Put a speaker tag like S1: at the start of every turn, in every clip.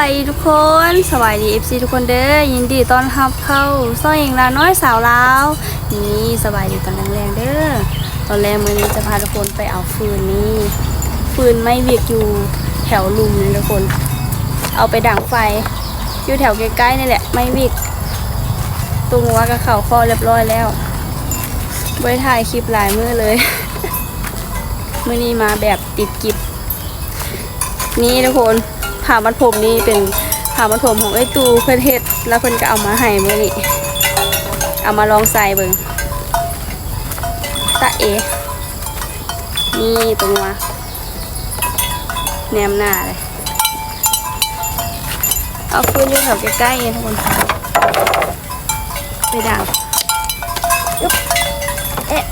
S1: ไปทุกคนสวัสดี FC ทุกคนเด้อยินดีต้อนรับเข้าซ้อยเองลาน้อยสาวลาวนี่สบายดีตอนแรงๆเด้อตอนแรกมื้อนี้จะพาทุกคนไปเอาฟืนนี่ฟืนไม่เวียกอยู่แถวลุมนี่ทุกคน เอาไปดังไฟอยู่แถวใกล้ๆนี่แหละไม่วิกตรงว่ากับเข่าข้อเรียบร้อยแล้วไว้ถ่ายคลิปหลายมือเลยมื้อนี้มาแบบติดกิบนี่ทุกคน ผ่ามัดผมนี่เป็นผ่ามัดผมของไอ้ตูเพื่อนเฮ็ดแล้วเพิ่นก็เอามาให้เมื้อนี้เอามาลองใส่เบิ่งตะเอนี่ตรงมาแนมหน้าเลยเอาฟืนอยู่แถวใกล้ๆเองทุกคนไปดังเอ๊ะ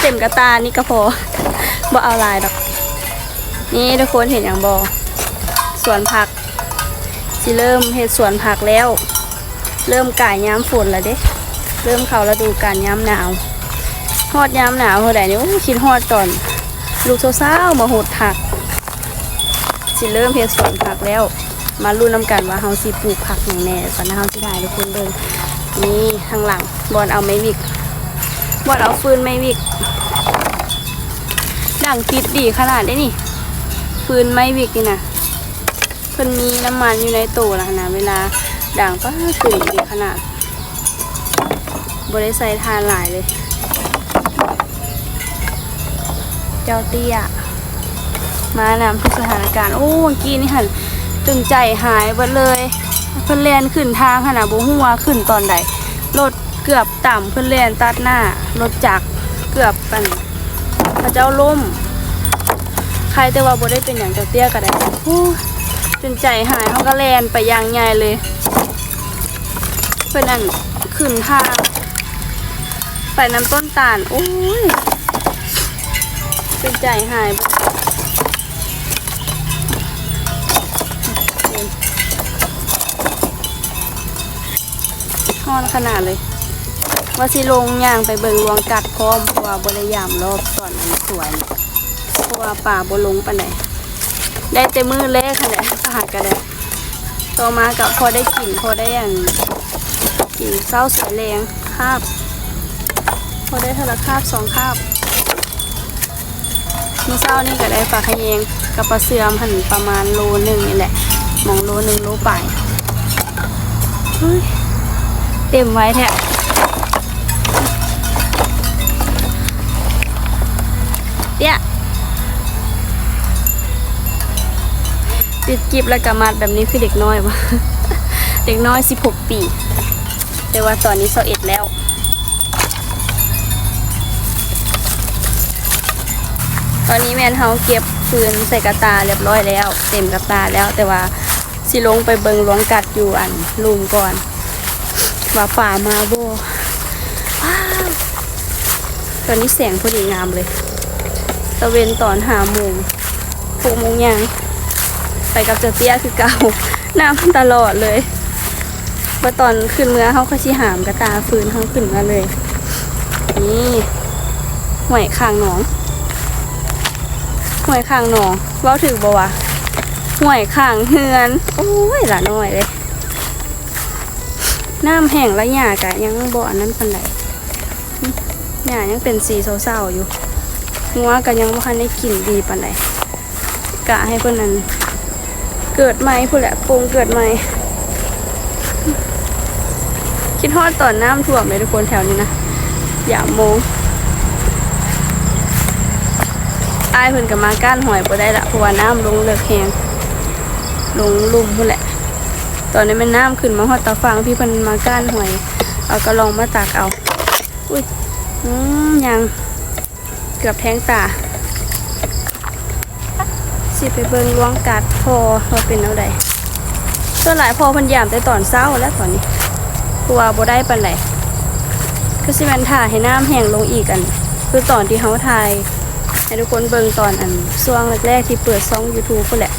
S1: เต็มกระตานี่ก็พอบ่เอาลายดอก นี่ทุกคนเห็นอย่างบอสวนผักสิเริ่มเห็ดสวนผักแล้ว เริ่มก่ายย้ำฝนแล้วเด้ เริ่มเข้าฤดูการย้ำหนาวฮอดย้ำหนาวเท่าไหร่นี่โอ้ยคิดฮอดตอน ลูกสาวๆมาหดผัก สิเริ่มเฮ็ดสวนผักแล้ว มาลุ้นน้ำกันว่าเฮาสิปลูกผักอย่างแน่สันนะเฮาสิได้ทุกคนเบิ่งนี่ข้างหลังบอลเอาไม้วิกบอลเอาฟืนไม้วิกดังติดดีขนาดได้นี่ ฟืนไม้วิกนี่นะเพิ่นมีน้ำมันอยู่ในตู้แล้วนะเวลาด่างป้าขึ้นดีขนาดบริใส่ทานหลายเลย เจ้าเตี้ยมานำทุกสถานการณ์ โอ้เมื่อกี้นี่หันตึงใจหายไปเลย เพิ่นแลนขึ้นทางขนาดบ่ฮู้ว่าขึ้นตอนใดรถเกือบต่ำเพิ่นแลนตัดหน้ารถจักรเกือบปันพระเจ้าล่ม ใครแต่ว่าบ่ได้เป็นอย่างเจ้าเตี้ยก็ได้โอ้จนใจหายเขาก็แลนไปยางใหญ่เลยเพื่อนนั่นขึ้นทางไปน้ำต้นตาลโอ้ยจนใจหายไปฮอนขนาดเลย ว่าสิลงย่างไปเบิงรวงกัดพร้อมเพราะว่าบริยามรอบตอนนั้นสวย ราะว่าป่าบลงปานไหนได้แต่มือแรกค่ะแหละสหัสกันเลยต่อมากับพอได้กลิ่นพอได้อย่างกลิ่นเศร้าสายแรงคาบ พอได้เทาละคาบสองคาบมือเศร้านี่ก็ได้ปลาขยงกับปลาเสื่อมหันประมาณโลหนึ่งนี่แหละมองโลหนึ่งโลไปลายเต็มไว้แท้เตี้ย ติดกิบแล้วก็มัดแบบนี้คือเด็กน้อยวะเด็กน้อย 16 ปี แต่ว่าตอนนี้21แล้วตอนนี้แมนเฮาเก็บฟืนใส่กระตาเรียบร้อยแล้ว เต็มกระตาแล้วแต่ว่าสิลงไปเบิงหลวงกัดอยู่อันลุมก่อน ว่าฝ่ามาโบว้าวตอนนี้แสงพอดีงามเลยตะเวนตอนหาโมงหกโมงยัง ไปกับเจ้าเตี้ยคือเก่าน้ำตลอดเลยเมื่อตอนขึ้นเมื่อเขาก็ชิหามกระตาฟืนเขาขึ้นมาเลย นี่ห่วยข้างหนองห่วยข้างหนองเว้าถึงบ่วะห่วยข้างเฮือน โอ้ยละน้อยเลย น้ำแห้งและหญ้ากะยังบ่อนนั้นปันไหนหญ้ายังเป็นสีเศร้าๆอยู่งัวก็ยังบ่ทันได้กลิ่นดีปันไหนกะให้เพิ่นนั้น เกิดใหม่พูดแหละปรุงเกิดใหม่ คิดฮอดตอนน้ำท่วมเลยทุกคนแถวนี้นะ อย่าโมงอายเพิ่นกับมาก้านหอยบ่ได้ละเพราะว่าน้ำลงเลิกแหงลงลุ่มพูดแหละ ตอนนี้มันน้ำขึ้นมาฮอดตาฟังพี่เพิ่นมาก้านหอย เอาก็ลองมาตักเอา อุ้ยอืมยังเกือบแทงตา สิไปเบิ่งลวงกัดพอว่าเป็นเอาใดส่วนหลายพอพันยามแต่ตอนเช้าแล้วตอนนี้เพราะว่าบ่ได้ปานใดคือสิม่นถ่าให้น้ำแห้งลงอีกอัน คือตอนที่เฮาถ่าย ให้ทุกคนเบิ่งตอนอันช่วงแรกๆที่เปิดช่อง YouTube พุ่นแหละ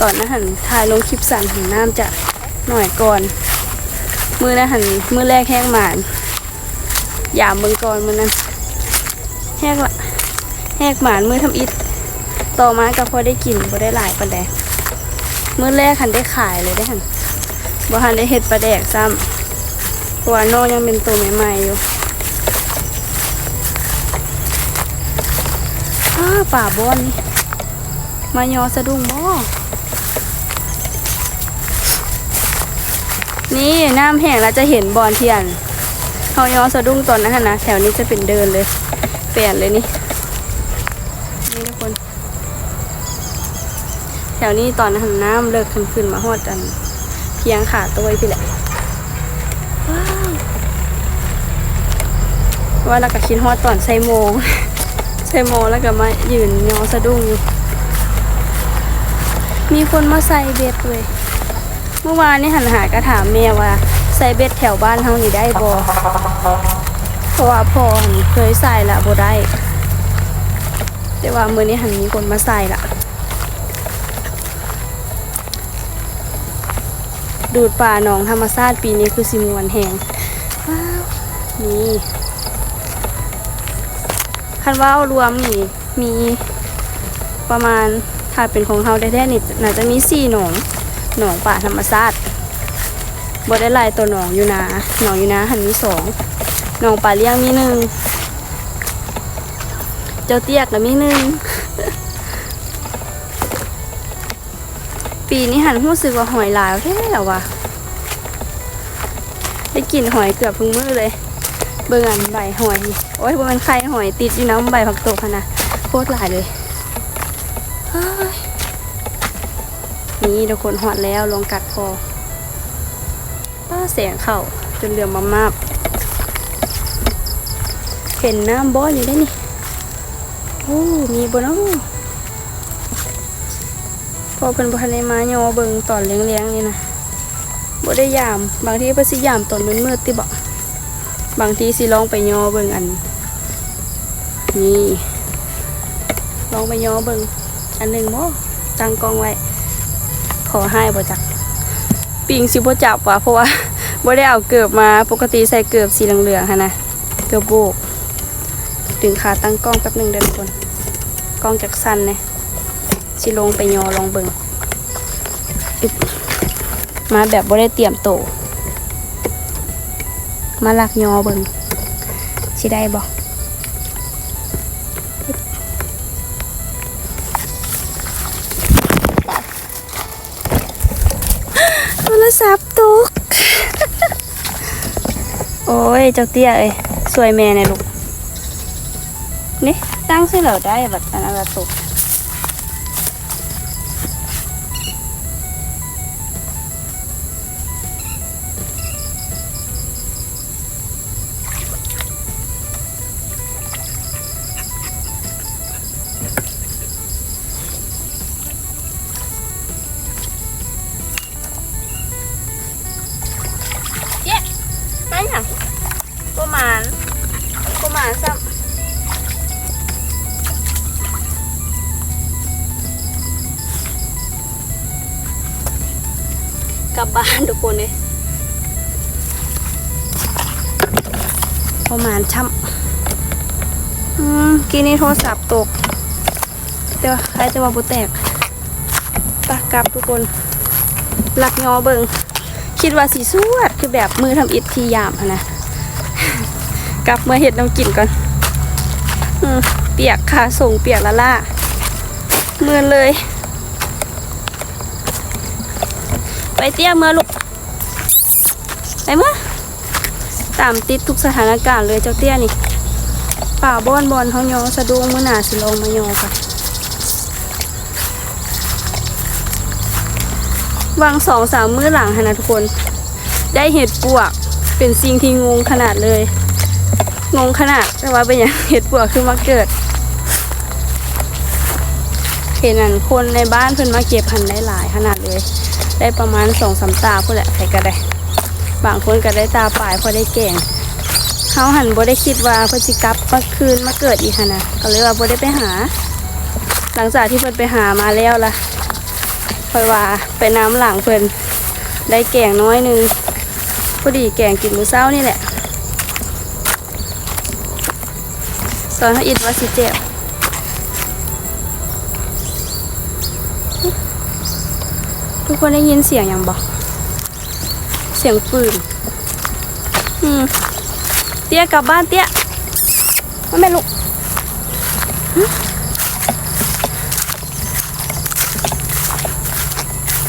S1: ตอนนั้นหันถ่ายลงคลิปสั้นหันน้ำจะหน่อยก่อน มือนะหันมือแรกแห้งหมานยามเบิ่งก่อนมื้อนั้นแห้งละแห้งหมานมือทำอิฐ ต่อมาก็พอได้กินบ่ได้หลายปลานใดมื้อแรกหันได้ขายเลยได้หันบ่หันได้เฮ็ดปลาแดกซ้ำเพราะว่าน้องยังเป็นตัวใหม่ๆอยู่อ้าป่าบอนนี่มายอสะดุ้งบ่นี่น้ำแห้งแล้วจะเห็นบอนเทียนเขายอสะดุ้งตอนนั้นนะแถวนี้จะเป็นเดินเลย เปลี่ยนเลยนี่ทุกคน แถวนี้ตอนหันน้ำเลิกขึ้นขึ้นมาหอดอัน เพียงขาตัวพี่แหละว่าเราก็คิดฮอดตอนใส่โมงใส่โมงแล้วก็มายืนยอสะดุ้งอยู่มีคนมาใส่เบ็ดเลยเมื่อวานนี่หันหากระถามแม่ว่าใส่เบ็ดแถวบ้านเฮานี่ได้บ่เพราะว่าพ่อหันเคยใส่ละบ่ได้ แต่ว่ามื้อนี้หันมีคนมาใส่ละ ดูดป่าหนองธรรมชาติปีนี้คือสิมวนแหงว้าวนี่คันว่ารวมนี่มีประมาณถ้าเป็นของเฮาแท้ๆนี่น่าจะมีสี่หนองหนองป่าธรรมชาติบ่ได้ลายตัวหนองอยู่นะหนองอยู่นะหันมีสองหนองป่าเลี้ยงมีหนึ่งเจ้าเตี้ยกก็มีหนึ่ง ปีนี้หันรู้สึกว่าหอยหลายแท้แล้วว่ะได้กลิ่นหอยเกือบทุกมื้อเลย เบิ่อันใบหอย โอ้ยบ่แมันไข่หอยติดอยู่น้ำใบผักตบะนะโคตรหลายเลยนี่ทุกคนหอดแล้วลองกัดคอป้าแสงเข่าจนเดือมมามาบเห็นน้ำบ่อยอยู่ได้นี่ โอ้ มีบ่เนาะ พอเพิ่นบ่ทันได้มาย่อเบิงตอนเลี้ยงๆนี่นะบ่ได้ยาม บางทีเพิ่นสิยามตอนมืดๆติบ่บางทีสิลองไปยอเบิงอัน นี่ลองไปยอเบิงอันหนึ่งบ่ตั้งกล้องไว้ขอให้บ่จักปิงสิบ่จับว่ะเพราะว่าบ่ได้เอาเกือบมาปกติใส่เกือบสีเหลืองๆหั่นนะเกือบโบกดึงขาตั้งกล้องแป๊บหนึงเด้อทุกคนกล้องจากสั้นเนี่ย สิลงไปยอลองเบิงมาแบบบ่ได้เตรียมโต มาลักยอเบิงสิได้บอึ๊บโทรศัพท์ตก โอ้ย เจ้าเตี้ยเอ้ยสวยแม่เนี่ยลูก นี่ ตั้งเส้นเหล่าได้แบบอันนั้นละตก กินนี่โทรศัพท์ตก เดี๋ยวใครจะมาบุแตกปะกลับทุกคนหลักยอเบิงคิดว่าสีสวดคือแบบมือทำอิฐที่ยามนะกลับมาเห็ดน้ำกินก่อนอเปียกค่ะส่งเปียกละล่าเมือนเลย ไปเตี้ยเมื่อลูกไปเมื่อตามติดทุกสถานการณ์เลยเจ้าเตี้ยนี่ ป่าบอนบอนเขายอสะดุ้งมื่อหนาสิลงมายอค่ะวางสองสามมื้อหลังค่ะนะทุกคน ได้เห็ดปวกเป็นสิ่งที่งงขนาดเลย งงขนาดแต่ว่าเป็นอย่างเห็ดปวกคือมาเกิดเห็นนั่นคนในบ้านเพิ่นมาเก็บพันได้หลายขนาดเลย ได้ประมาณสองสามตาพุ่นแหละใครก็ได้ บางคนก็ได้ตาปลายพอได้แก่ง เขาหันบ่ได้คิดว่าเพิ่นสิกลับมาคืนมาเกิดอีกนะก็เลยว่าบ่ได้ไปหา หลังจากที่เพิ่นไปหามาแล้วล่ะเพราะว่าไปน้ำหลังเพิ่นได้แกงน้อยนึงพอดีแกงกินมื้อเช้านี่แหละ ตอนเขาอิดว่าสิเจ็บทุกคนได้ยินเสียงอย่างบอก เสียงปืน อืม เตี้ยกลับบ้านเตี้ยมาแม่ลูก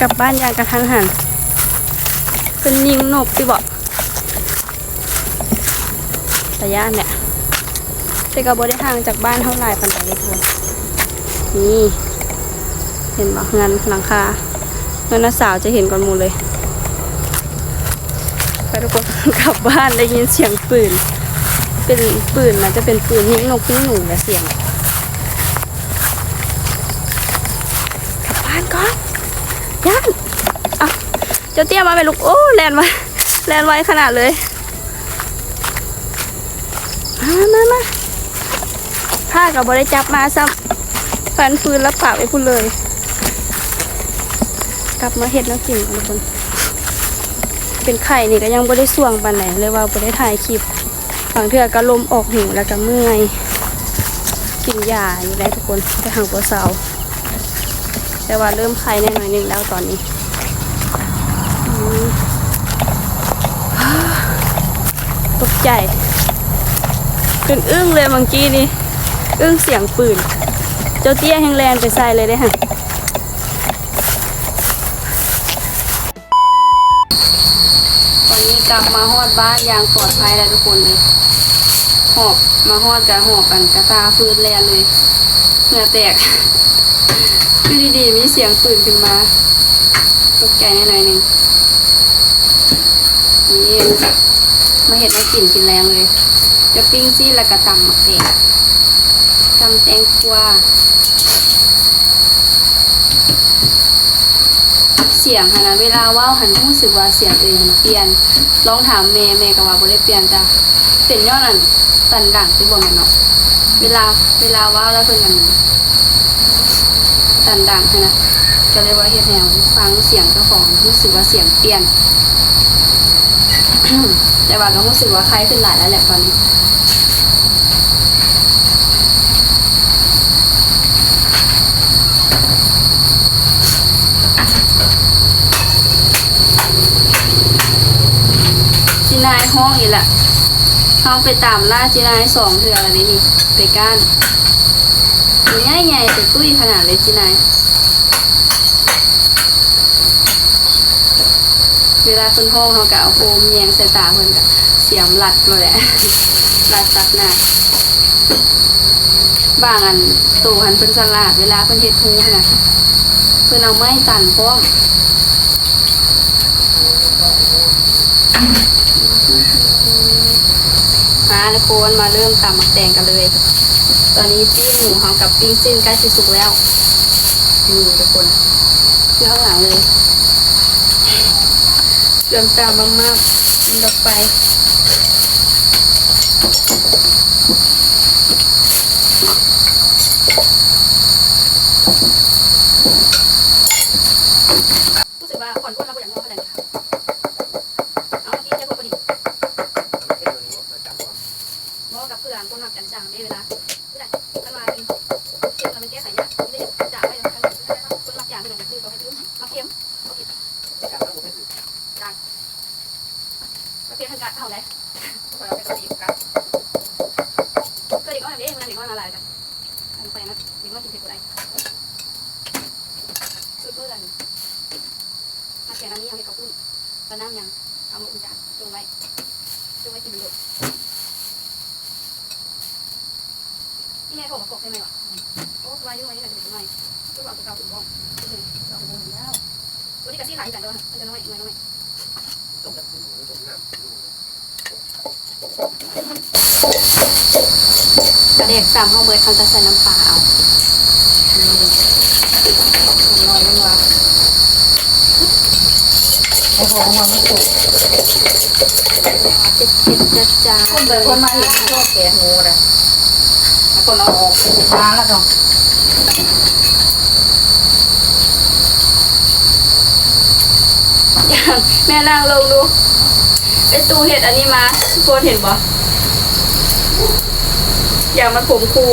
S1: กลับบ้านอย่างกระทันหันเป็นยิงนกที่บอกระยะเนี่ยแต่ก็บ่ได้ห่างจากบ้านเท่าไหร่ปานใดเลยทุกนี่ เห็นบอกงานหลังคาเงินน้าสาวจะเห็นก่อนหมูเลย กลับบ้านได้ยินเสียงปืน เป็นปืนมันจะเป็นปืนยิงนกยิงหนูและเสียง กลับบ้านก่อนย่านอะเจ้าเตี้ยมาไปลูกโอ้แลนไว้แลนไว้ขนาดเลยมามามาผ้ากับบริจับมาซ้ำฟันฟืนแล้วปากไปพูดเลย กลับมาเห็ดน้ำกินกันทุกคน เป็นไข่นี่ก็ยังบ่ได้ส่วงปานไหนเลยว่าบ่ได้ถ่ายคลิปบางเทื่อก็ลมออกหูแล้วก็เมื่อย กินยาอยู่ได้ทุกคนไปหางปัวเสาแต่ว่าเริ่มไข้แน่หน่อยหนึงแล้วตอนนี้ตกใจเป็นอึ้งเลยเมื่อกี้นี่อึ้งเสียงปืน เจ้าเตี้ยแฮงแลนไปใส่เลยได้อฮะ ตอนนี้กลับมาฮอดบ้านอย่างปลอดภัยแล้วทุกคนเลยหอบมาฮอดกับหอบกันกระตาฟื้นแลนเลยเหงื่อแตกอยู่ดีๆมีเสียงปืนขึ้นมาตกใจแน่หน่อยหนึ่งนี่มาเห็ดน้กลิ่นกินแรงเลย จะปิ้งซี่แล้วก็ตำหมักแตงตำแตงกวาเสียงหันนะเวลาว่าวหันรู้สึกว่าเสียงตัวเองมันเปลี่ยน ลองถามแม่แม่ก็ว่าบ่ได้เปลี่ยนจ้ะเป็นย้อนนั้นตันดังที่บ่แม่นเนาะเวลาเวลาว่าวแล้วเพิ่นกันตันดังหั้นะก็เลยว่าเฮ็ดแนวฟังเสียงเจ้าของรู้สึกว่าเสียงเปลี่ยนแต่ว่าก็รู้สึกว่าใครขึ้นหลายแล้วแหละตอนนี้จีนายห้องอีกแหละเขาไปตามล่าจีนายสองเทืออะไรนี่ไปก้านง่ายใหญ่แต่ตุ้ยขนาดเลยจีนายเวลาคนห้องเขากะเอาโฟมแยงใส่ตาเพิ่นกะเสียมหลัดเลยแหละหลัดตัดหน้าบางอันตัวหันเพิ่นสลาดเวลาเพิ่นเฮ็ดฮูนาดเพิ่นเอาไม้ตันพร้อมมาทุกคนมาเริ่มตำหมักแตงกันเลย ตอนนี้จิ้มหมูหอมกับปิ้งเส้นใกล้จะสุกแล้วนี่ทุกคนที่ข้างหลังเลยเริ่มตามมากๆกินไป Thank you. แกงอันนี้เอาให้เขาปุ้นตอนน้ำยังเอามาอุ่นจานจงไว้จงไว้กินเป็นหลุดนี่ไงผมากบใช่ไหมวะโอ้สบายยุ่งไว้นี่แหละจะเป็นยังไงทุกอย่างตัวเก่าถึงบ้องเราเป็นคนแล้วตัวนี้กระซี่หลายกันด้วยมันจะน้อยน้อยน้อยกระเด็กตามห้องเบิร์ดเขาจะใส่น้ำปลาเอาน้อยไม่ว่า
S2: โอ้โหมันไม่สุก
S1: เจ็ดเจ็ดจ้าจ้า
S2: คนเดินคนมาแล้วชอบแกงงูเลยคนเอาออกมาแล้วก็
S1: แม่นั่งลงดูไอตูเห็ดอันนี้มาทุกคนเห็นบ่อย่ากมาผมครู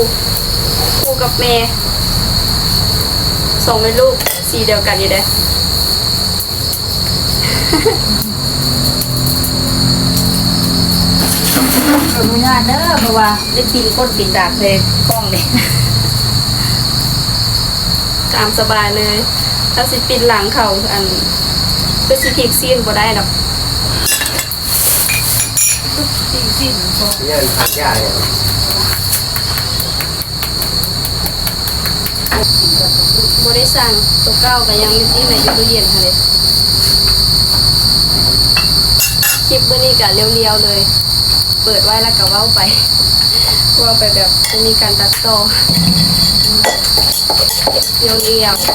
S1: ครูกับเมย์ส่งเป็นลูกสีเดียวกันอยู่เด้
S2: ขออนุญาเด้อเพราะว่าได้ปีนก้นปีนดากเลยกล้องเนี่ย
S1: ตามสบายเลยถ้าสิปิดหลังเขาอันก็สิพลิกซีนบ่ได้ดอก
S2: ปีนสิ้นพอ
S3: เนี่ยมันทานยากเนี่ย
S1: บ่ได้สั่งตัวเก้าก็ยังอยู่ที่ไหนอยู่ตู้เย็นค่ะเลยคลิปเมื้อนี้ก็เรียวๆเลย เปิดไว้แล้วก็ว้าไปว้าไปแบบบ่มีการตัดต่อเรียวๆ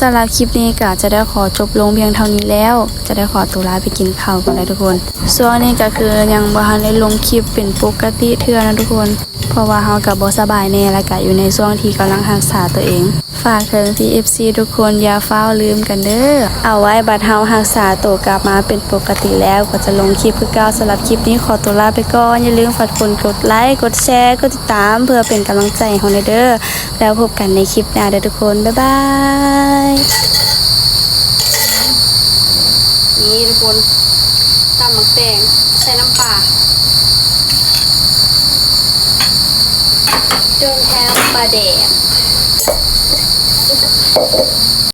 S1: สำหรับคลิปนี้ก็จะได้ขอจบลงเพียงเท่านี้แล้ว จะได้ขอตัวลาไปกินข้าวกันเลยทุกคนส่วนนี้ก็คือยังบ่ทันได้ลงคลิปเป็นปกติเทื่อนะทุกคน เพราะว่าเฮากับบ่สบายแน่แล้วก็อยู่ในช่วงที่กำลังรักษาตัวเอง ฝากถึง PFC ทุกคนอย่าเฝ้าลืมกันเด้อเอาไว้บัดเฮารักษาตัวกลับมาเป็นปกติแล้วก็จะลงคลิปคือเก่าสำหรับคลิปนี้ขอตัวลาไปก่อน อย่าลืมฝากกดกดไลค์กดแชร์กดติดตามเพื่อเป็นกำลังใจให้เฮเด้อแล้วพบกันในคลิปหน้าเด้อทุกคน บ๊ายบายนี่ทุกคนตำหมักแตงใส่น้ำปลาโดนแทมปลาแดง